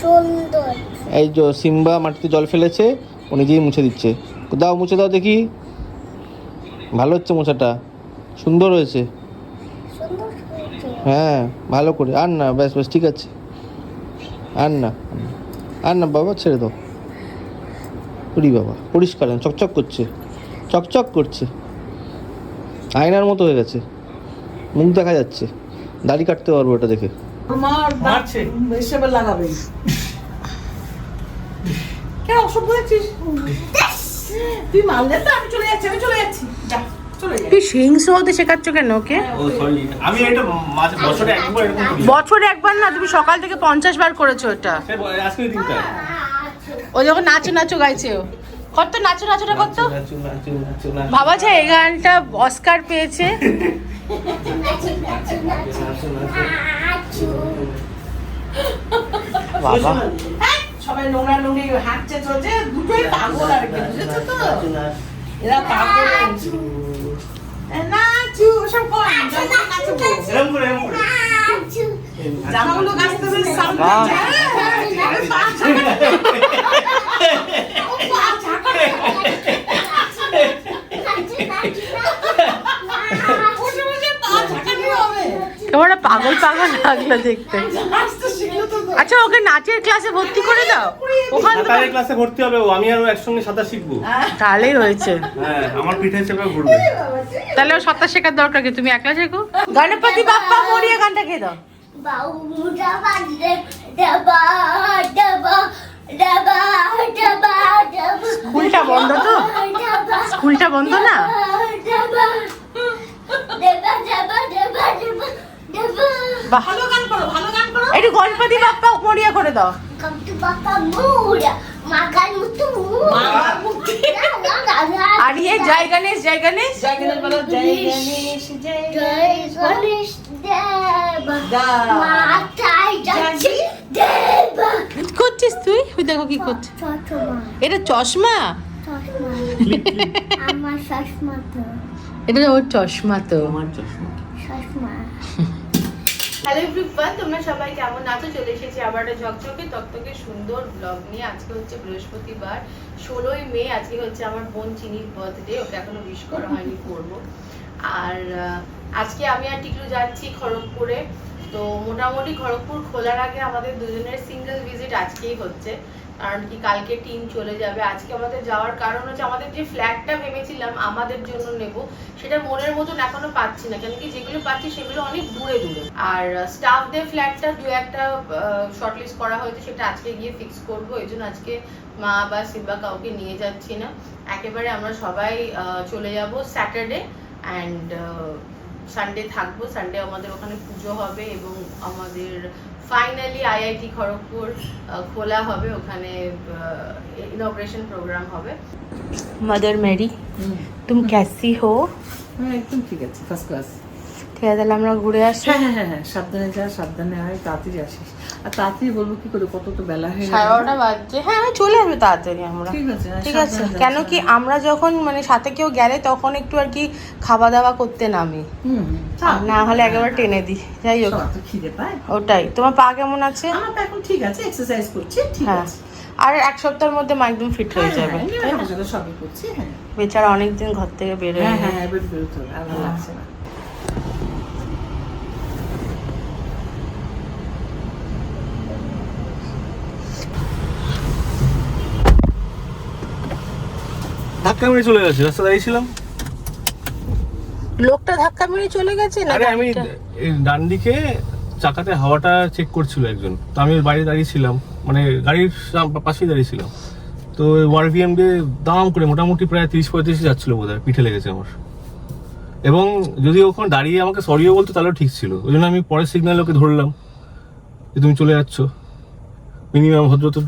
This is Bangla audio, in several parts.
সুন্দর। এই যে সিম্বা মাটিতে জল ফেলেছে ও নিজেই মুছে দিচ্ছে। দাও মুছে দাও দেখি। ভালো হচ্ছে মোছাটা। সুন্দর হয়েছে। হ্যাঁ ভালো করে। আর না ব্যাস ব্যাস ঠিক আছে। আর না আর না বাবা ছেড়ে দাও। উরি বাবা পরিষ্কার চকচক করছে। চকচক করছে। আয়নার মতো হয়ে গেছে। মুখ দেখা যাচ্ছে। দাড়ি কাটতে পারব এটা দেখে। মার মারছে। হিসেবে লাগাবে। কেন অসভ্য হয়েছিস? তুই মারলে তো আমি চলে যাচ্ছি আমি চলে যাচ্ছি। যা তুই হিংস্র হতে শেখাচ্ছ কেন ওকে? আমি এটা বছরে একবার বছরে একবার না তুমি সকাল থেকে পঞ্চাশ বার করেছ এটা। ও যখন নাচো নাচো গাইছে ও। কত নাচো নাচোটা কত? নাচু নাচু নাচু নাচু। বাবা যে এই গানটা অস্কার পেয়েছে। নাচু, নাচু, নাচু, নাচু নাচু নাচু। বাবা হ্যাঁ, সবাই নোংরা নোংরি হাঁটছে চলছে দুটোই পাগল আর কি বুঝেছ তো এরা পাগল এ, নাচু সব কর নাচু এরকম করে এরকম করে নাচু। জামাগুলো গাছতে বেশ সামনে বাহ। যায়। পা ঝাঁকাতে। ও, পা ঝাঁকাতে। নাচু, নাচু, বসে বসে পা ঝাঁকাতে হবে। পাগল পাগল লাগল দেখতে। আচ্ছা ওকে নাচের ক্লাসে ভর্তি করে দাও। ওখান সাঁতারের ক্লাসে ভর্তি হবে ও আমি আর ও একসঙ্গে সাঁতার শিখব। তাহলেই হয়েছে। হ্যাঁ আমার পিঠে চেপে ঘুরবে। তাহলে ও সাঁতার শেখার দরকার কি? তুমি একলা শেখো? গণপতি বাপ্পা মরিয়া গানটা কে দাও। বাউ ডাবা ডাবা ডাবা ডাবা ডাবা ডাবা স্কুলটা বন্ধ তো? স্কুলটা বন্ধ না? ডাবা ডাবা ডাবা ডাবা ভালো গান করো ভালো গান করো। একটু গণপতি বাপ্পা মরিয়া করে দাও। মাগার। আর ইয়ে জয় গণেশ জয় গণেশ। জয় গণেশ বলো, জয় গণেশ, জয় গণেশ। গণেশ দেবা দা। মাথায় যাচ্ছি দেবা কি করছিস তুই? ওই দেখো কি করছিস এটা চশমা? চশমা। আমার চশমা তো। এটা ওর চশমা তো। আমার চশমা। চশমা। হ্যালো এভরিওয়ান তোমরা সবাই কেমন আছো? চলে এসেছি আবার একটা ঝকঝকে, তকতকে সুন্দর ব্লগ নিয়ে। আজকে হচ্ছে বৃহস্পতিবার, ষোলোই মে, আজকে হচ্ছে আমার বোন চিনির বার্থডে ওকে এখনও উইশ করা হয়নি, করব। আর আজকে আমি আর টিকলু যাচ্ছি খড়গপুরে। তো মোটামুটি খড়গপুর খোলার আগে আমাদের দুজনের সিঙ্গেল ভিজিট আজকেই হচ্ছে। কারণ কি কালকে টিম চলে যাবে। আজকে আমাদের যাওয়ার কারণ হচ্ছে আমাদের যে ফ্ল্যাটটা ভেবেছিলাম আমাদের জন্য নেব, সেটা মনের মতন এখনও পাচ্ছি না। কেন কি যেগুলো পাচ্ছি সেগুলো অনেক দূরে দূরে। আর স্টাফদের ফ্ল্যাটটা দু একটা শর্টলিস্ট করা হয়েছে, সেটা আজকে গিয়ে ফিক্স করব। এই জন্য আজকে মা বা শিবা কাউকে নিয়ে যাচ্ছি না। একেবারে আমরা সবাই চলে যাব স্যাটারডে অ্যান্ড সানডে থাকব সানডে আমাদের ওখানে পুজো হবে এবং আমাদের ফাইনালি আইআইটি খড়গপুর খোলা হবে ওখানে ইনগ্রেশন প্রোগ্রাম হবে। মাদার মেরি তুমি ক্যাসি হো হ্যাঁ একদম ঠিক আছে ফার্স্ট ক্লাস ঠিক তাহলে আমরা ঘুরে আসি। হ্যাঁ হ্যাঁ হ্যাঁ হ্যাঁ সাবধানে যা সাবধানে আয় তাড়াতাড়ি আসিস। আর তাড়াতাড়ি বলব কি করে কত তো বেলা হয়ে সাড়ে বারোটা বাজছে। হ্যাঁ আমি চলে আসব তাড়াতাড়ি আমরা। ঠিক আছে হ্যাঁ, ঠিক আছে। কেন কি আমরা যখন মানে সাথে কেউ গেলে তখন একটু আর কি খাওয়া দাওয়া করতে নামি। হুম না হলে একেবারে টেনে দিই। যাই হোক। খিদে পায়। ওটাই। তোমার পা কেমন আছে? আমার তো এখন ঠিক আছে এক্সারসাইজ করছি ঠিক হ্যাঁ। আছে। আর এক সপ্তাহের মধ্যে মা একদম ফিট হয়ে যাবে। হ্যাঁ, হ্যাঁ, হ্যাঁ। বেচারা অনেকদিন ঘর থেকে বেরোয় হ্যাঁ হ্যাঁ। হ্যাঁ বেরোতে হবে ভালো লাগছে না। ধাক্কা মেরে চলে গেছে রাস্তা দাঁড়িয়েছিলাম। লোকটা ধাক্কা মেরে চলে গেছে না আরে আমি ডান দিকে চাকাতে হাওয়াটা চেক করছিল একজন। তো আমি বাইরে দাঁড়িয়েছিলাম মানে গাড়ির পাশেই দাঁড়িয়েছিলাম। তো ওয়ারভিএম দিয়ে দাম করে মোটামুটি প্রায় তিরিশ পঁয়ত্রিশ যাচ্ছিল বোধ হয় পিঠে লেগেছে আমার। এবং যদি ওখানে দাঁড়িয়ে আমাকে সরিও বলতো তাহলেও ঠিক ছিল। ওই জন্য আমি পরের সিগন্যাল ওকে ধরলাম যে তুমি চলে যাচ্ছ। মিনিমাম ভদ্রতা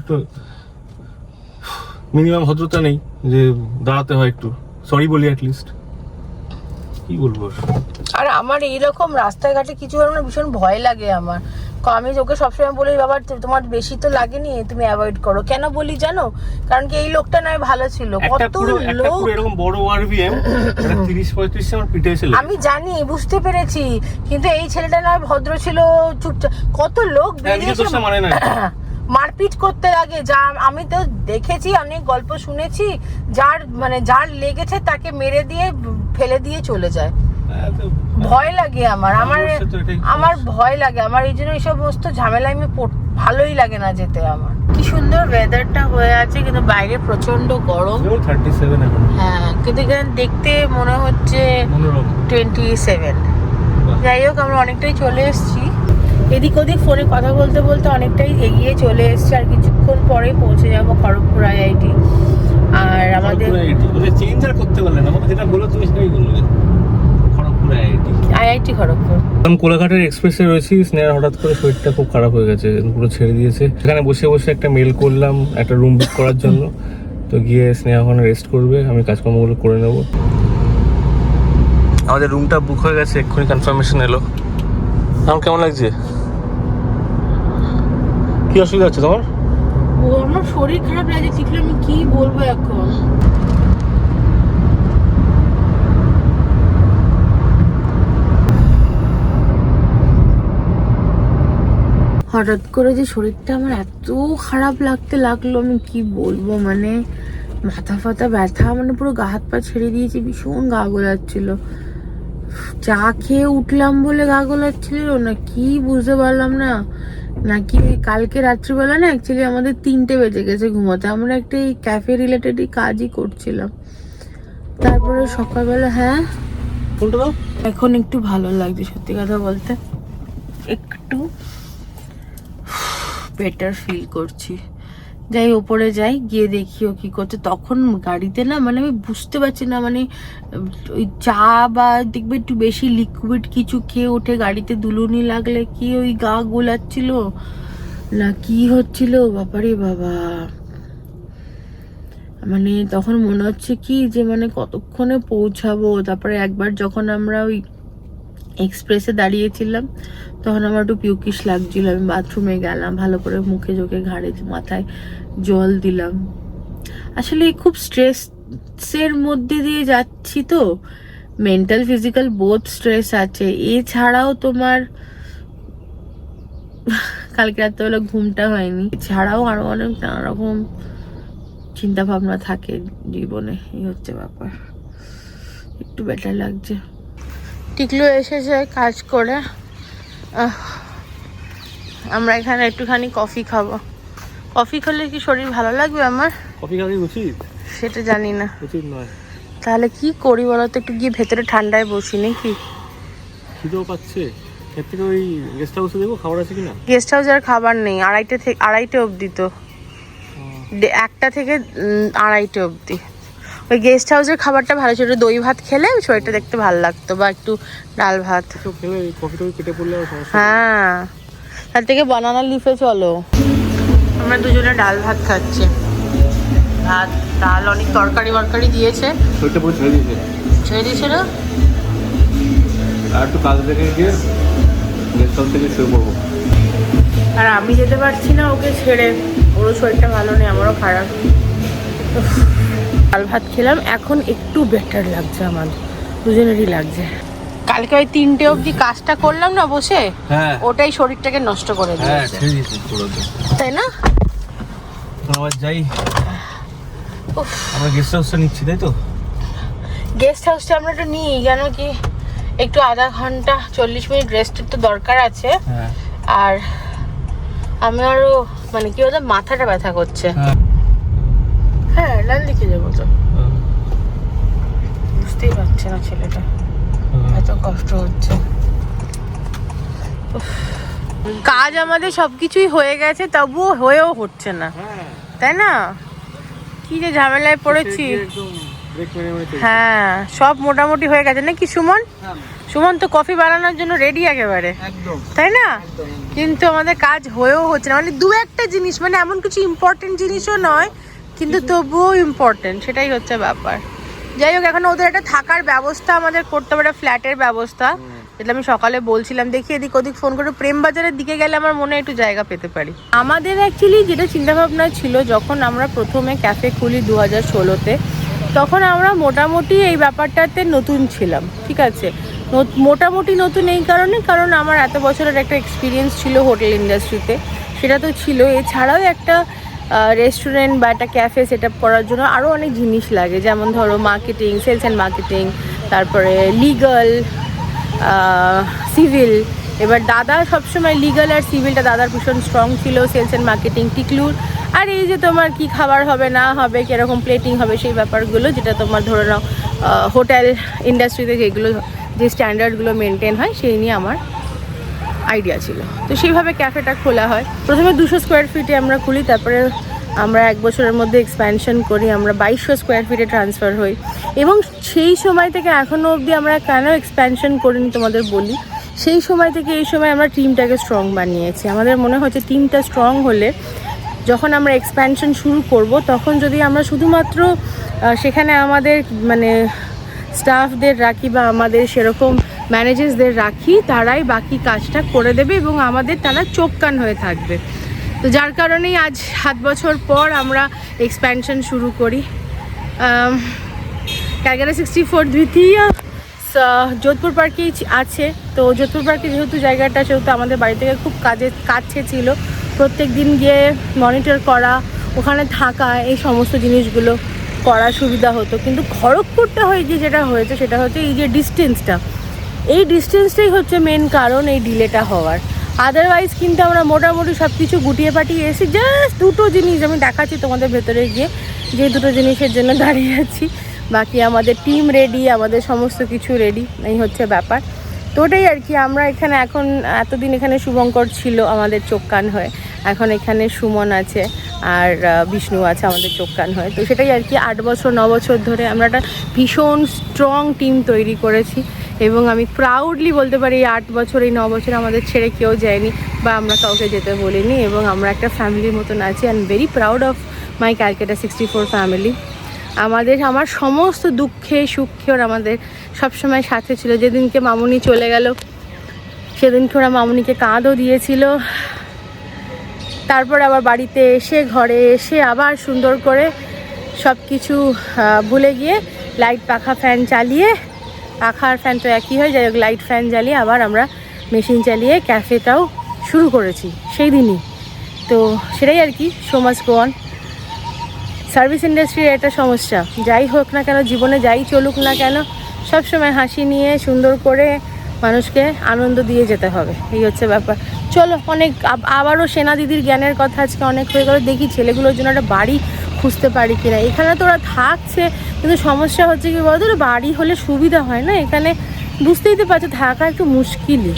মিনিমাম ভদ্রতা নেই যে দাঁড়াতে হয় একটু। সরি বলি অ্যাটলিস্ট কি বলব? আর? আমার এইরকম রাস্তাঘাটে কিছু হলে না ভীষণ ভয় লাগে আমার। আমি ওকে সবসময় বলি বাবা তোমার বেশি তো লাগেনি তুমি অ্যাভয়েড করো। কেন বলি জানো? কারণ কি এই লোকটা নয় ভালো ছিল। কত লোক এরকম বড় আরবিএম তিরিশ পঁয়ত্রিশ আমার পিঠে এসে। আমি জানি বুঝতে পেরেছি কিন্তু এই ছেলেটা নয় ভদ্র ছিল চুপচাপ। কত লোক বেরিয়েছে মানে না মারপিট করতে লাগে। যা আমি তো দেখেছি অনেক গল্প শুনেছি যার মানে যার লেগেছে তাকে মেরে দিয়ে ফেলে দিয়ে চলে যায়। হ্যাঁ, ভয় লাগে আমার। আমার আমার ভয় লাগে। আমার এই জন্য এই সমস্ত ঝামেলায় আমি ভালোই লাগে না যেতে আমার। কি সুন্দর ওয়েদারটা হয়ে আছে কিন্তু বাইরে প্রচণ্ড গরম। থার্টি সেভেন হ্যাঁ কিন্তু এখানে দেখতে মনে হচ্ছে টোয়েন্টি সেভেন যাই হোক আমরা অনেকটাই চলে এসেছি। এদিক ওদিক ফোনে কথা বলতে বলতে অনেকটাই এগিয়ে চলে এসেছি আর কিছুক্ষণ পরে পৌঁছে যাব খড়গপুর আইআইটি। আর আমাদের চেঞ্জ আর করতে পারলে না আমাকে যেটা বলো তুমি সেটাই বলবে খড়গপুর আইআইটি। আইআইটি খড়গপুর। আমি কোলাঘাটের এক্সপ্রেসে রয়েছি স্নেহার হঠাৎ করে শরীরটা খুব খারাপ হয়ে গেছে পুরো ছেড়ে দিয়েছে। এখানে বসে বসে একটা মেল করলাম একটা রুম বুক করার জন্য। তো গিয়ে স্নেহা ওখানে রেস্ট করবে আমি কাজকর্মগুলো করে নেব। আমাদের রুমটা বুক হয়ে গেছে এক্ষুনি কনফার্মেশন এলো। আমার কেমন লাগছে? কি অসুবিধা হচ্ছে তোমার? আমার শরীর খারাপ ঠিক আমি কি বলব এখন? হঠাৎ করে যে শরীরটা আমার এত খারাপ লাগতে লাগল, আমি কি বলব? মানে মাথা ফাথা ব্যথা মানে পুরো গা হাত পা ছেড়ে দিয়েছে, ভীষণ গা গোলাচ্ছিল। চা খেয়ে উঠলাম বলে গা গোলাচ্ছিল না, কি বুঝতে পারলাম না। নাকি কালকে রাত্রিবেলা না অ্যাকচুয়ালি আমাদের তিনটে বেজে গেছে ঘুমোতে। আমরা একটা এই ক্যাফে রিলেটেডই কাজই করছিলাম। তারপরে সকালবেলা হ্যাঁ? এখন একটু ভালো লাগছে সত্যি কথা বলতে। একটু বেটার ফিল করছি। যাই ওপরে যাই, গিয়ে দেখি ও কি করছে। তখন গাড়িতে না মানে আমি বুঝতে পারছি না মানে ওই চা বা দেখবে একটু বেশি লিকুইড কিছু খেয়ে ওঠে গাড়িতে দুলুনি লাগলে কি ওই গা গোলাচ্ছিল? না কি হচ্ছিল? বাবারে বাবা। মানে তখন মনে হচ্ছে কি যে মানে কতক্ষণে পৌঁছাবো? তারপরে একবার যখন আমরা ওই এক্সপ্রেসে দাঁড়িয়েছিলাম, তখন আমার একটু পিউকিশ লাগছিল, আমি বাথরুমে গেলাম, ভালো করে মুখে চোখে ঘাড়ে মাথায় জল দিলাম। আসলে খুব স্ট্রেসের মধ্যে দিয়ে যাচ্ছি তো মেন্টাল ফিজিক্যাল বোথ স্ট্রেস আছে। এছাড়াও তোমার, কালকে রাত্রেবেলা ঘুমটা হয়নি। এছাড়াও আরও অনেক নানা রকম চিন্তা ভাবনা থাকে জীবনে, এই হচ্ছে ব্যাপার। একটু বেটার লাগছে। টিকলু এসেছে কাজ করে। আমরা এখানে একটুখানি কফি খাব। কফি খেলে কি শরীর ভালো লাগবে আমার? কফি খাওয়া উচিত? সেটা জানি না। উচিত নয়। তাহলে কি করি বলো তো একটু গিয়ে ভেতরে ঠান্ডায় বসি নাকি? খিদেও পাচ্ছে। এর থেকে ওই গেস্ট হাউসে দেবো খাবার আছে কিনা? গেস্ট হাউসে আর খাবার নেই আড়াইটে থেকে আড়াইটে অবধি তো। একটা থেকে আড়াইটে অবধি। ওই গেস্ট হাউসের খাবারটা ভালো ছিল দই ভাত খেলে শরীরটা দেখতে ভালো লাগতো বা একটু ডাল ভাত। হ্যাঁ। তার থেকে বানানা লিফে চলো। আমরা দুজনে ডাল ভাত খাচ্ছি। ভাত ডাল অনেক তরকারি ওরকারি দিয়েছে। ছেড়ে দিয়েছে। দিয়েছিল আর একটু কাজ দেখে গিয়ে গেস্ট হাউস থেকে শুয়ে পড়ব। আর আমি যেতে পারছি না ওকে ছেড়ে। ওরও শরীরটা ভালো নেই আমারও খারাপ। ডাল ভাত খেলাম এখন একটু বেটার লাগছে আমার। দুজনেরই লাগছে। কালকে ওই তিনটে অবধি কাজটা করলাম না বসে? হ্যাঁ। ওটাই শরীরটাকে নষ্ট করে হ্যাঁ দিয়েছে। তাই না? আবার যাই। আমরা গেস্ট হাউসটা নিচ্ছি তাই তো? গেস্ট হাউসটা আমরা একটু নিই কেন কি একটু আধা ঘণ্টা চল্লিশ মিনিট রেস্টের তো দরকার আছে। হ্যাঁ। আর আমি আরও মানে কি বলতো মাথাটা ব্যথা করছে। হ্যাঁ লাল যাব তো। বুঝতেই পারছে না ছেলেটা। এত কষ্ট হচ্ছে। কাজ আমাদের সবকিছুই হয়ে গেছে তবুও হয়েও হচ্ছে না। হ্যাঁ। তাই না? কি যে ঝামেলায় পড়েছি। হ্যাঁ সব মোটামুটি হয়ে গেছে। নাকি সুমন? হ্যাঁ, সুমন তো কফি বানানোর জন্য রেডি একেবারে। তাই না? কিন্তু আমাদের কাজ হয়েও হচ্ছে না। মানে দু একটা জিনিস মানে এমন কিছু ইম্পর্টেন্ট জিনিসও নয় কিন্তু তবুও ইম্পর্টেন্ট সেটাই হচ্ছে ব্যাপার। যাই হোক এখন ওদের একটা থাকার ব্যবস্থা আমাদের করতে হবে একটা ফ্ল্যাটের ব্যবস্থা। যেটা আমি সকালে বলছিলাম দেখি এদিক ওদিক ফোন করে। প্রেম বাজারের দিকে গেলে আমার মনে একটু জায়গা পেতে পারি। আমাদের অ্যাকচুয়ালি যেটা চিন্তাভাবনা ছিল যখন আমরা প্রথমে ক্যাফে খুলি দু হাজার ষোলোতে তখন আমরা মোটামুটি এই ব্যাপারটাতে নতুন ছিলাম ঠিক আছে? মোটামুটি নতুন এই কারণে কারণ আমার এত বছরের একটা এক্সপিরিয়েন্স ছিল হোটেল ইন্ডাস্ট্রিতে সেটা তো ছিল। এছাড়াও একটা রেস্টুরেন্ট বা একটা ক্যাফে সেট করার জন্য আরও অনেক জিনিস লাগে। যেমন ধরো মার্কেটিং সেলস অ্যান্ড মার্কেটিং তারপরে লিগাল সিভিল এবার দাদা সবসময় লিগাল আর সিভিলটা দাদার ভীষণ স্ট্রং ছিল সেলস অ্যান্ড মার্কেটিং টিকলুর আর এই যে তোমার কি খাবার হবে, না হবে, কীরকম প্লেটিং হবে সেই ব্যাপারগুলো, যেটা তোমার ধরে নাও হোটেল ইন্ডাস্ট্রিতে যেগুলো, যে স্ট্যান্ডার্ডগুলো মেনটেন হয়, সেই নিয়ে আমার আইডিয়া ছিল। তো সেইভাবে ক্যাফেটা খোলা হয়। প্রথমে দুশো স্কোয়ার ফিটে আমরা খুলি, তারপরে আমরা এক বছরের মধ্যে এক্সপ্যানশন করি, আমরা বাইশশো স্কোয়ার ফিটে ট্রান্সফার হই। এবং সেই সময় থেকে এখনও অবধি আমরা কেন এক্সপ্যানশন করিনি তোমাদের বলি? সেই সময় থেকে এই সময় আমরা টিমটাকে স্ট্রং বানিয়েছি। আমাদের মনে হচ্ছে টিমটা স্ট্রং হলে যখন আমরা এক্সপ্যানশন শুরু করব, তখন যদি আমরা শুধুমাত্র সেখানে আমাদের মানে স্টাফদের রাখি বা আমাদের সেরকম ম্যানেজার্সদের রাখি, তারাই বাকি কাজটা করে দেবে এবং আমাদের তারা চোখ কান হয়ে থাকবে। তো যার কারণেই আজ সাত বছর পর আমরা এক্সপ্যানশন শুরু করি। ক্যালকাটা সিক্সটি ফোর দ্বিতীয় যোধপুর পার্কেই আছে। তো যোধপুর পার্কে যেহেতু জায়গাটা, সেহেতু আমাদের বাড়ি থেকে খুব কাজে, কাছে ছিল। প্রত্যেক দিন গিয়ে মনিটর করা, ওখানে থাকা, এই সমস্ত জিনিসগুলো করা সুবিধা হতো। কিন্তু খড়গপুরটা হয়ে গিয়ে যেটা হয়েছে, সেটা হচ্ছে এই যে ডিস্টেন্সটা এই ডিস্টেন্সটাই হচ্ছে মেন কারণ এই ডিলেটা হওয়ার। আদারওয়াইজ কিন্তু আমরা মোটামুটি সব কিছু গুটিয়ে পাঠিয়ে এসেছি জাস্ট দুটো জিনিস আমি দেখাচ্ছি তোমাদের ভেতরে গিয়ে, যে দুটো জিনিসের জন্য দাঁড়িয়ে আছি। বাকি আমাদের টিম রেডি আমাদের সমস্ত কিছু রেডি এই হচ্ছে ব্যাপার। তো ওটাই আর কি, আমরা এখানে এখন, এতদিন এখানে শুভঙ্কর ছিল আমাদের চোখ কান হয়ে। এখন এখানে সুমন আছে আর বিষ্ণু আছে আমাদের চোখ কান হয়ে। তো সেটাই আর কি, আট বছর, ন বছর ধরে আমরা একটা ভীষণ স্ট্রং টিম তৈরি করেছি। এবং আমি প্রাউডলি বলতে পারি আট বছর, এই ন বছর আমাদের ছেড়ে কেউ যায়নি বা আমরা কাউকে যেতে বলিনি এবং আমরা একটা ফ্যামিলির মতন আছি and very proud of my Calcutta sixty four family আমাদের, আমার সমস্ত দুঃখে, সুখে ওরা আমাদের সবসময় সাথে ছিল। যেদিনকে মামুনি চলে গেল, সেদিনকে ওরা মামুনিকে কাঁদও দিয়েছিল। তারপর আবার বাড়িতে এসে, ঘরে এসে আবার সুন্দর করে সব কিছু ভুলে গিয়ে লাইট পাখা ফ্যান চালিয়ে পাখা আর ফ্যান তো একই হয়, যাই হোক লাইট ফ্যান জ্বালিয়ে আবার আমরা মেশিন চালিয়ে ক্যাফেটাও শুরু করেছি, সেই দিনই। তো সেটাই আর কি সমাজ কোয়ান সার্ভিস ইন্ডাস্ট্রির একটা সমস্যা, যাই হোক না কেন, জীবনে যাই চলুক না কেন সব সময় হাসি নিয়ে, সুন্দর করে মানুষকে আনন্দ দিয়ে যেতে হবে, এই হচ্ছে ব্যাপার। চলো, অনেক আবারও সেনা দিদির জ্ঞানের কথা আজকে অনেক হয়ে গেল, দেখি ছেলেগুলোর জন্য একটা বাড়ি খুঁজতে পারি কিনা। এখানে তো ওরা থাকছে কিন্তু সমস্যা হচ্ছে কি বলতো বাড়ি হলে সুবিধা হয় না। এখানে বুঝতেই তো পারছ থাকা একটু মুশকিলই।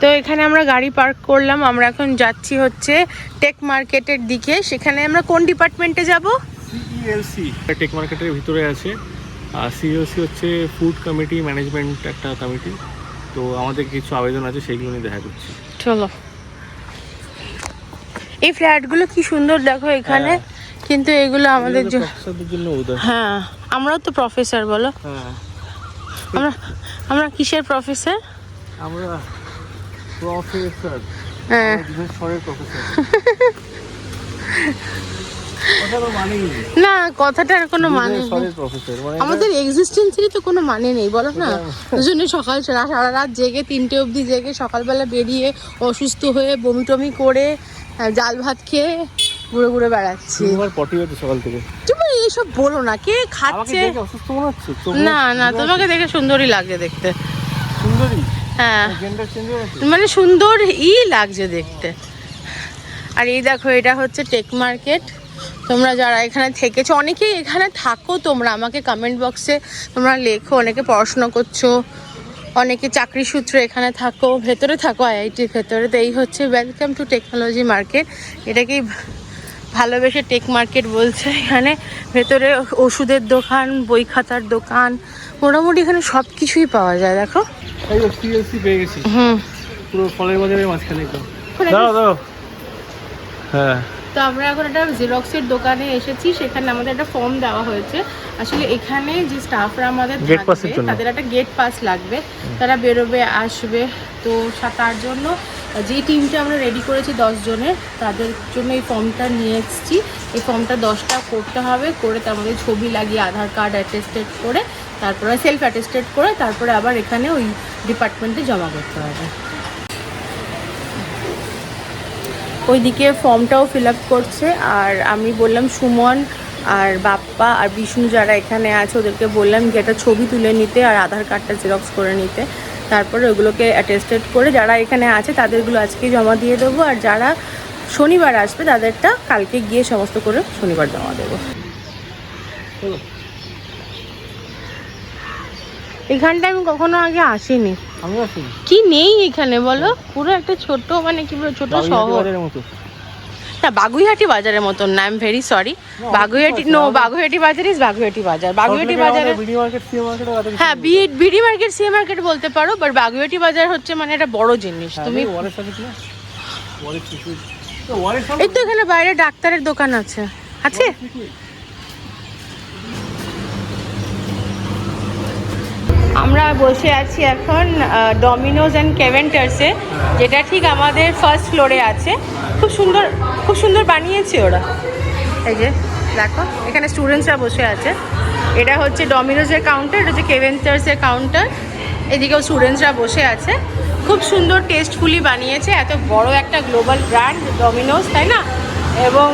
তো এখানে আমরা গাড়ি পার্ক করলাম আমরা এখন যাচ্ছি হচ্ছে টেক মার্কেটের দিকে। সেখানে আমরা কোন ডিপার্টমেন্টে যাব? সিইএলসি টেক মার্কেটের ভিতরে আছে। আর সিইএলসি হচ্ছে ফুড কমিটি ম্যানেজমেন্ট একটা কমিটি। তো আমাদের কিছু আবেদন আছে সেইগুলো নিয়ে দেখা করছি। চলো। এই ফ্ল্যাটগুলো কি সুন্দর দেখো এখানে। হ্যাঁ। কিন্তু এগুলো আমাদের জন্য হ্যাঁ আমরাও তো প্রফেসর বলো। হ্যাঁ। আমরা আমরা কিসের প্রফেসর আমরা প্রফেসর হ্যাঁ। না কথাটার কোনো মানে মানে আমাদের এক্সিস্টেন্সেরই তো কোনো মানে নেই বলো না? জন্য সকাল সারা রাত জেগে তিনটে অবধি জেগে সকালবেলা বেরিয়ে অসুস্থ হয়ে বমি টমি করে জাল ভাত খেয়ে ঘুরে ঘুরে বেড়াচ্ছি। তোমার পটি হচ্ছে সকাল থেকে। তুমি এইসব বলো না কে খাচ্ছে? অসুস্থ মনে হচ্ছে? না না তোমাকে দেখে সুন্দরই লাগছে দেখতে। সুন্দরী? হ্যাঁ। মানে সুন্দর ই লাগছে দেখতে। আর এই দেখো এটা হচ্ছে টেক মার্কেট তোমরা যারা এখানে থেকেছো অনেকেই এখানে থাকো তোমরা। আমাকে কমেন্ট বক্সে তোমরা লেখো অনেকে পড়াশোনা করছ অনেকে চাকরি সূত্রে এখানে থাকো ভেতরে থাকো আইআইটির ভেতরে। তো এই হচ্ছে ওয়েলকাম টু টেকনোলজি মার্কেট এটাকেই ভালোবেসে টেক মার্কেট বলছে। এখানে ভেতরে ওষুধের দোকান বই খাতার দোকান মোটামুটি এখানে সব কিছুই পাওয়া যায় দেখো। পেয়ে গেছি। হুম। পুরো ফলের বাজারের মাঝখানে একদম। ওখানে দাও দাও হ্যাঁ। তো আমরা এখন একটা জেরক্সের দোকানে এসেছি সেখানে আমাদের একটা ফর্ম দেওয়া হয়েছে। আসলে এখানে যে স্টাফরা আমাদের থাকবে তাদের একটা গেট পাস লাগবে। তারা বেরোবে আসবে তো তার জন্য যে টিমটা আমরা রেডি করেছি জনের, তাদের জন্য এই ফর্মটা নিয়ে এসেছি। এই ফর্মটা দশটা করতে হবে, করে তার মধ্যে ছবি লাগিয়ে আধার কার্ড অ্যাটেস্টেড করে, তারপরে সেলফ অ্যাটেস্টেড করে, তারপরে আবার এখানে ওই ডিপার্টমেন্টে জমা করতে হবে। ওইদিকে ফর্মটাও ফিল করছে, আর আমি বললাম সুমন আর বাপ্পা আর বিষ্ণু যারা এখানে আছে, ওদেরকে বললাম যে একটা ছবি তুলে নিতে আর আধার কার্ডটা জেরক্স করে নিতে। তারপরে ওগুলোকে অ্যাটেস্টেড করে যারা এখানে আছে তাদেরগুলো আজকে জমা দিয়ে দেবো। আর যারা শনিবার আসবে তাদেরটা কালকে গিয়ে সমস্ত করে শনিবার জমা দেবো। এখানটা আমি কখনো আগে আসিনি। কি নেই এখানে বলো? পুরো একটা ছোট মানে কি বলব ছোট শহর। মতো। না বাগুইহাটি বাজারের মতন না I am very sorry Baguiati no Baguiati bazaar is Baguiati bazaar. Baguiati বাজারে বিডি মার্কেট সি মার্কেট হ্যাঁ বিড বিডি মার্কেট সি মার্কেট বলতে পারো বাট বাগুইহাটি বাজার হচ্ছে মানে একটা বড় জিনিস। তুমি কি? ওয়ারের এই তো এখানে বাইরে ডাক্তারের দোকান আছে। আছে? আমরা বসে আছি এখন ডমিনোজ অ্যান্ড কেভেন্টার্সে যেটা ঠিক আমাদের ফার্স্ট ফ্লোরে আছে। খুব সুন্দর খুব সুন্দর বানিয়েছে ওরা। এই যে দেখো এখানে স্টুডেন্টসরা বসে আছে। এটা হচ্ছে ডমিনোজের কাউন্টার এটা হচ্ছে কেভেন্টার্সের কাউন্টার এদিকেও স্টুডেন্টসরা বসে আছে। খুব সুন্দর টেস্টফুলি বানিয়েছে। এত বড় একটা গ্লোবাল ব্র্যান্ড ডমিনোজ তাই না? এবং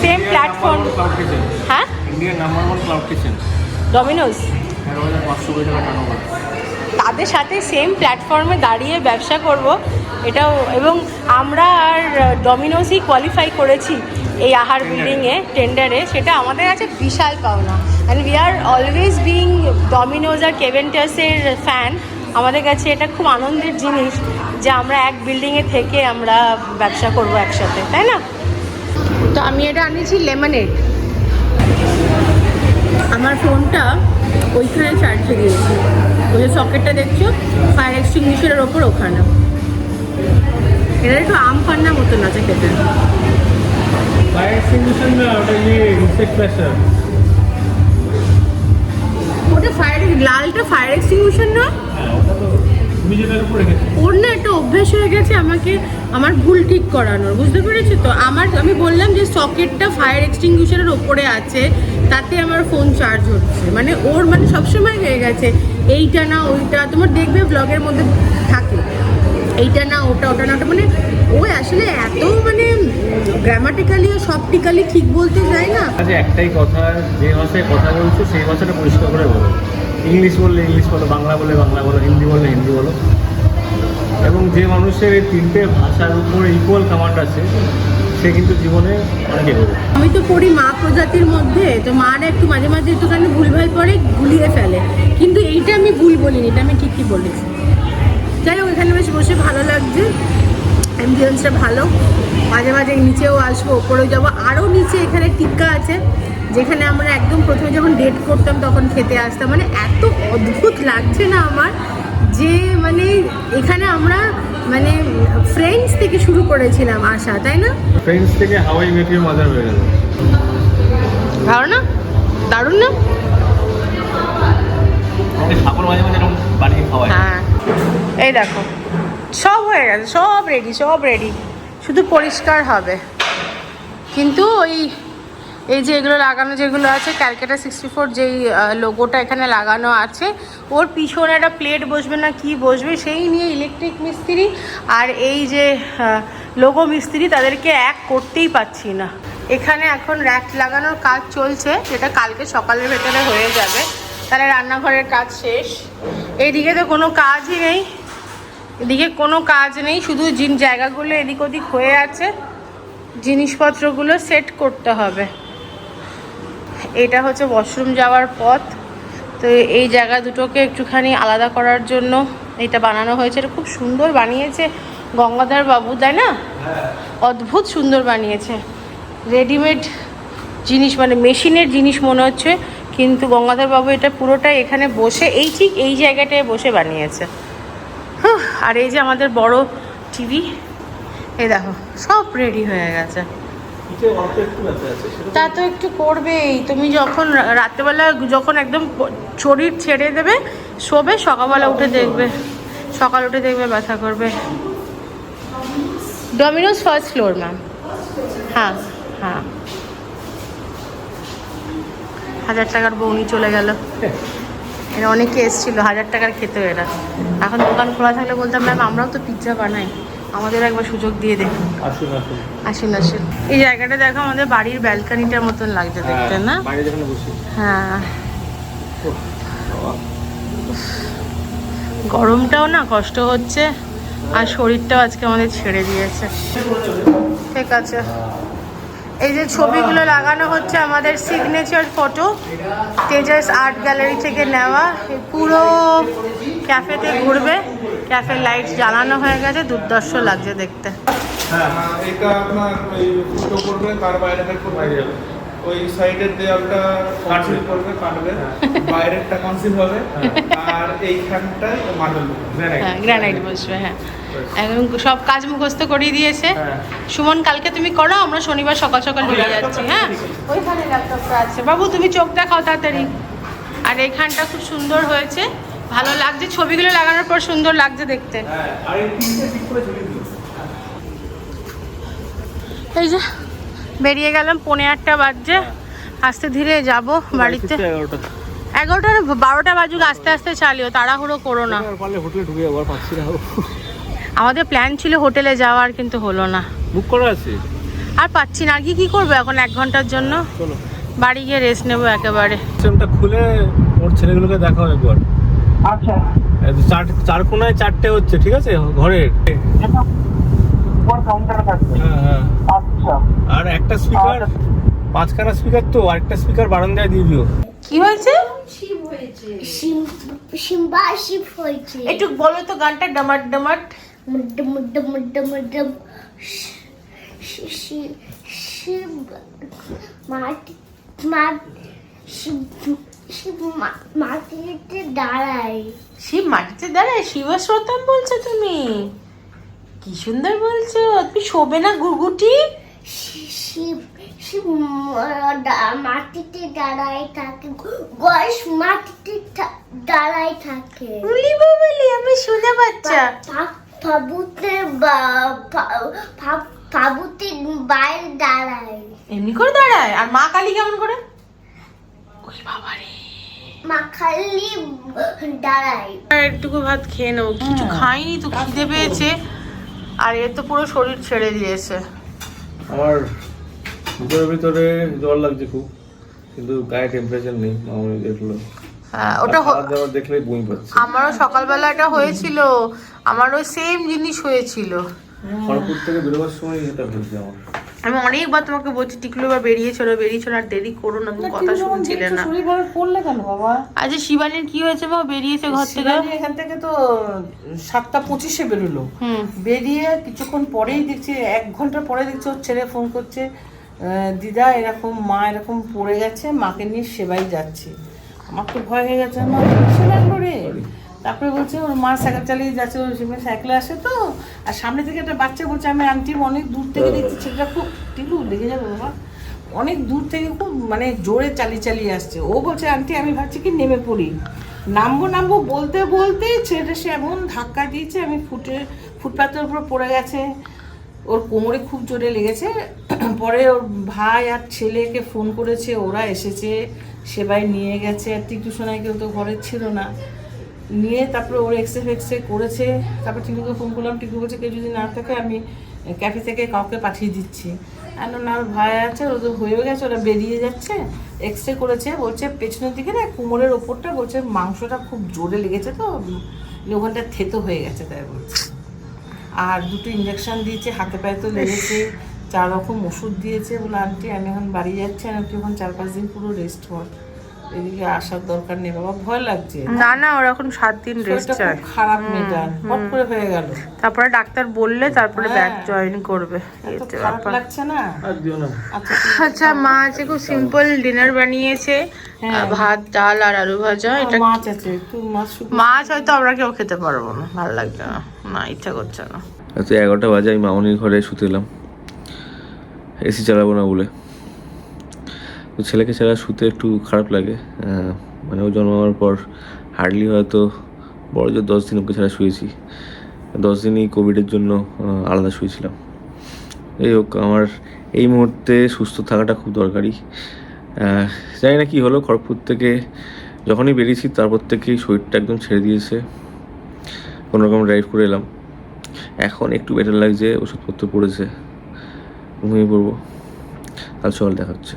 সেম প্ল্যাটফর্ম হ্যাঁ? ডমিনোজ তাদের সাথে সেম প্ল্যাটফর্মে দাঁড়িয়ে ব্যবসা করব। এটাও এবং আমরা আর ডমিনোসই কোয়ালিফাই করেছি এই আহার বিল্ডিংয়ে টেন্ডারে সেটা আমাদের কাছে বিশাল পাওনা। And we are always being Domino's আর কেভেন্টাসের ফ্যান আমাদের কাছে এটা খুব আনন্দের জিনিস যে আমরা এক বিল্ডিংয়ে থেকে আমরা ব্যবসা করব একসাথে তাই না? তো আমি এটা আনিয়েছি লেমনেড আমার ফোনটা ওইখানে চার্জে দিয়েছি। ওই যে সকেটটা দেখছ? ফায়ার এক্সটিংগুইশারের ওপর ওখানে। এটা একটু আম পান্না মতন আছে খেতে। ফায়ার এক্সটিংগুইশার না ওটা ইয়ে ইনসেক্ট প্রেসার ওটা ফায়ার লালটা ফায়ার এক্সটিংগুইশার না? হ্যাঁ ওর না একটা অভ্যেস হয়ে গেছে আমাকে আমার ভুল ঠিক করানোর বুঝতে পেরেছি তো? আমার আমি বললাম যে সকেটটা ফায়ার এক্সটিংগুইশারের ওপরে আছে তাতে আমার ফোন চার্জ হচ্ছে। মানে ওর মানে সবসময় হয়ে গেছে, এইটা না ওইটা, তোমার দেখবে ব্লগের মধ্যে থাকে। এইটা না ওটা ওটা না ওটা মানে ও আসলে এত মানে গ্রামাটিক্যালি ও সবটিক্যালি ঠিক বলতে যায় না। আচ্ছা একটাই কথা, যে ভাষায় কথা বলছো, সেই ভাষাটা পরিষ্কার করে বলো। ইংলিশ বললে ইংলিশ বলো, বাংলা বললে বাংলা বলো, হিন্দি বললে হিন্দি বলো। এবং যে মানুষের এই তিনটে ভাষার উপর ইকুয়াল কমান্ড আছে সে কিন্তু জীবনে অনেক এগোবে। আমি তো পড়ি মা প্রজাতির মধ্যে, তো মারা একটু মাঝে মাঝে একটুখানি ভুলভাল পরে গুলিয়ে ফেলে। কিন্তু এইটা আমি ভুল বলিনি, এটা আমি ঠিকই বলেছি। যাই হোক, এখানে বেশ বসে ভালো লাগছে। অ্যাম্বিয়েন্সটা ভালো। মাঝে মাঝে নিচেও আসব, ওপরেও যাব। আরও নিচে এখানে টিক্কা আছে, যেখানে আমরা একদম প্রথমে যখন ডেট করতাম, তখন খেতে আসতাম। মানে এত অদ্ভুত লাগছে না আমার যে মানে এখানে আমরা মানে ফ্রেন্ডস থেকে শুরু করেছিলাম আসা তাই না? ফ্রেন্ডস থেকে হাওয়াই মেফিও মাদার হয়ে গেল। ভালো না? দারুণ না? ঠাকুর মাঝে মাঝে এরকম বানিয়ে খাওয়ায় হ্যাঁ। এই দেখো সব হয়ে গেছে সব রেডি সব রেডি শুধু পরিষ্কার হবে। কিন্তু ওই এই যে এগুলো লাগানো যেগুলো আছে ক্যালকাটা সিক্সটি ফোর যেই লোগোটা এখানে লাগানো আছে, ওর পিছনে একটা প্লেট বসবে না কি বসবে সেই নিয়ে ইলেকট্রিক মিস্ত্রি আর এই যে লোগো মিস্ত্রি তাদেরকে এক করতেই পাচ্ছি না। এখানে এখন র্যাক লাগানোর কাজ চলছে, যেটা কালকে সকালের ভেতরে হয়ে যাবে। তাহলে রান্নাঘরের কাজ শেষ। এইদিকে তো কোনো কাজই নেই। এদিকে কোনো কাজ নেই, শুধু জিন জায়গাগুলো এদিক ওদিক হয়ে আছে। জিনিসপত্রগুলো সেট করতে হবে। এটা হচ্ছে ওয়াশরুম যাওয়ার পথ। তো এই জায়গা দুটোকে একটুখানি আলাদা করার জন্য এটা বানানো হয়েছে। এটা খুব সুন্দর বানিয়েছে গঙ্গাধর বাবু তাই না? অদ্ভুত সুন্দর বানিয়েছে। রেডিমেড জিনিস মানে মেশিনের জিনিস মনে হচ্ছে কিন্তু গঙ্গাধর বাবু এটা পুরোটাই এখানে বসে এই ঠিক এই জায়গাটায় বসে বানিয়েছে। আর এই যে আমাদের বড় টিভি এই দেখো সব রেডি হয়ে গেছে। তা তো একটু করবেই। তুমি যখন রাত্রেবেলা যখন একদম শরীর ছেড়ে দেবে, শোবে, সকালবেলা উঠে দেখবে। সকাল উঠে দেখবে, ব্যথা করবে। ডমিনোজ ফার্স্ট ফ্লোর ম্যাম হ্যাঁ হ্যাঁ। হাজার টাকার বৌনি চলে গেল। এরা অনেকে এসেছিল, হাজার টাকার খেতে এরা। এখন দোকান খোলা থাকলে বলতাম ম্যাম আমরাও তো পিৎজা বানাই। আমাদের একবার সুযোগ দিয়ে দেখুন। আসুন আসুন। আসুন আসুন। এই জায়গাটা দেখো আমাদের বাড়ির ব্যালকানিটার মতন লাগছে দেখতে না? হ্যাঁ, হ্যাঁ। গরমটাও না কষ্ট হচ্ছে আর শরীরটাও আজকে আমাদের ছেড়ে দিয়েছে। ঠিক আছে। এই যে ছবিগুলো লাগানো হচ্ছে আমাদের signature photo Tejas art gallery থেকে নেওয়া। পুরো ক্যাফেতে ঘুরবে। ক্যাফে লাইট জ্বালানো হয়ে গেছে দুর্দর্শ লাগছে দেখতে। হ্যাঁ ওই সাইডের করবে কাটবে। বাইরেরটা কনসিল হবে। আর মার্বেল হ্যাঁ গ্রানাইট বসবে হ্যাঁ। একদম সব কাজ মুখস্থ করিয়ে দিয়েছে। হ্যাঁ। সুমন কালকে তুমি করো আমরা শনিবার সকাল সকাল বেরিয়ে যাচ্ছি হ্যাঁ? ওইখানে ল্যাপটপটা আছে। বাবু তুমি চোখ দেখাও তাড়াতাড়ি। আর এইখানটা খুব সুন্দর হয়েছে। ভালো লাগছে ছবিগুলো লাগানোর পর সুন্দর লাগছে দেখতে। হ্যাঁ এই যে বেরিয়ে গেলাম পৌনে আটটা বাজছে। আস্তে ধীরে যাব বাড়িতে। এগারোটা। বারোটা বাজুক আস্তে আস্তে চালিও তাড়াহুড়ো করো না। হোটেলে ঢুকে যাব আর পাচ্ছি না। আমাদের প্ল্যান ছিল হোটেলে যাওয়ার কিন্তু হলো না। বুক করা আছে? আর পাচ্ছি না। আর কি কি করব এখন এক ঘণ্টার জন্য? চলো। বাড়ি গিয়ে রেস্ট নেব একেবারে। সিস্টেমটা খুলে ওর ছেলেগুলোকে দেখাও একবার। আচ্ছা। চার চার কোনায় চারটে হচ্ছে ঠিক আছে? ঘরের। হ্যাঁ হ্যাঁ। আচ্ছা। আর একটা স্পিকার পাঁচখানা স্পিকার তো আরেকটা স্পিকার বারান্দায় দিয়ে দিও। কি হয়েছে? শিম- সিম্বা শিব হয়েছে। একটু বলো তো গানটা ডামাট ডামাট। মুড্ডম মুড্ডম মুড্ডম মুড্ডম শিব মাটি মাটিতে দাঁড়ায় শিব মাটিতে দাঁড়ায় শিব বলছো তুমি। কি সুন্দর বলছো তুমি শোবে না গুরগুটি শি- শিব শিব মাটিতে দাঁড়ায় থাকে। গয়েশ মাটিতে দাঁড়ায় থাকে উলি বাবলি আমি শুনে বাচ্চা। ফাবুতে ফাবুতে বাইরে দাঁড়ায়। এমনি করে দাঁড়ায়? আর মা কালী কেমন করে? ওই বাবা রে মা খালি দাঁড়ায়। একটুকু ভাত খেয়ে নেব। কিছু খাইনি তো খিদে পেয়েছে। আর এ তো পুরো শরীর ছেড়ে দিয়েছে। আমার ভিতরে ভিতরে জ্বর লাগছে খুব কিন্তু গায়ে টেম্পারেচার নেই মামনি দেখল। ওটা হ- খাবার দাবার দেখলেই বই পাচ্ছে। আমারও সকালবেলা এটা হয়েছিল। আমারও সেম জিনিস হয়েছিল। আমি অনেকবার তোমাকে বলছি টিকলু এবার বেরিয়েছিল বেরিয়েছিল আর দেরি করো না তুমি কথা শুনছিলে না। শরীর খারাপ করলে কেন বাবা? আচ্ছা শিবানীর কি হয়েছে মা বেরিয়েছে ঘর থেকে? এখান থেকে তো সাতটা পঁচিশে বেরোলো। হুম। বেরিয়ে কিছুক্ষণ পরেই দেখছি এক ঘণ্টা পরে দেখছি ওর ছেলে ফোন করছে দিদা এরকম মা এরকম পড়ে গেছে মাকে নিয়ে সেবাই যাচ্ছে। আমার তো ভয় হয়ে গেছে আমার কিসে লাগল রে। তারপরে বলছে ওর মা সাইকেল চালিয়ে যাচ্ছে ওর সাইকেলে আসে তো। আর সামনে থেকে একটা বাচ্চা বলছে আমি আন্টি অনেক দূর থেকে দেখছি ছেলেটা খুব টিকু লেগে যাবে বাবা। অনেক দূর থেকে খুব মানে জোরে চালিয়ে চালিয়ে আসছে। ও বলছে আন্টি আমি ভাবছি কি নেমে পড়ি? নামবো নামবো বলতে বলতে ছেলেটা সে এমন ধাক্কা দিয়েছে আমি ফুটে ফুটপাতের উপর পড়ে গেছে। ওর কোমরে খুব জোরে লেগেছে। পরে ওর ভাই আর ছেলেকে ফোন করেছে ওরা এসেছে সেবাই নিয়ে গেছে। আর টিকটু সোনাই কেউ তো ঘরে ছিল না। নিয়ে তারপরে ওর এক্সরে ফেক্সরে করেছে। তারপর টিকুকে ফোন করলাম টিকু বলছে কেউ যদি না থাকে আমি ক্যাফে থেকে কাউকে পাঠিয়ে দিচ্ছি। আর না ভাই আছে ও তো হয়ে গেছে ওরা বেরিয়ে যাচ্ছে। এক্স রে করেছে বলছে পেছনের দিকে না কোমরের ওপরটা বলছে মাংসটা খুব জোরে লেগেছে তো উম, ওখানটা থেতো হয়ে গেছে তাই বলছে। আর দুটো ইঞ্জেকশন দিয়েছে হাতে পায়ে তো লেগেছে চার রকম ওষুধ দিয়েছে বলে আন্টি আমি এখন বাড়ি যাচ্ছি আর তুই এখন চার পাঁচ দিন পুরো রেস্ট কর। এদিকে আসার দরকার নেই বাবা ভয় লাগছে। না না ওর এখন সাত দিন রেস্ট চাই খারাপ মেয়েটার হট করে হয়ে গেল। তারপরে ডাক্তার বললে তারপরে। ব্যাক জয়েন করবে। খারাপ ব্যাপার। লাগছে না? আর দিও না। আচ্ছা আচ্ছা মা আছে খুব সিম্পল ডিনার বানিয়েছে। হ্যাঁ। ভাত ডাল আর আলু ভাজা এটা মাছ আছে একটু মাছ মাছ হয়তো আমরা কেউ খেতে পারব না ভালো লাগছে না। না ইচ্ছা করছে না। আচ্ছা এগারোটা বাজে আমি মামনির ঘরে শুতে এলাম। এসি চালাবো না বলে। তো ছেলেকে ছাড়া শুতে একটু খারাপ লাগে মানে ও জন্মানোর পর হার্ডলি হয়তো বড় জোর দশ দিন ওকে ছাড়া শুয়েছি। দশ দিনই কোভিডের জন্য আলাদা শুয়েছিলাম। এই হোক, আমার এই মুহূর্তে সুস্থ থাকাটা খুব দরকারি। জানি না কি হলো খড়গপুর থেকে যখনই বেরিয়েছি তারপর থেকেই শরীরটা একদম ছেড়ে দিয়েছে। কোনো রকম ড্রাইভ করে এলাম। এখন একটু বেটার লাগছে, ওষুধপত্র পড়েছে। ঘুমিয়ে পড়ব। কাল সকাল দেখা হচ্ছে।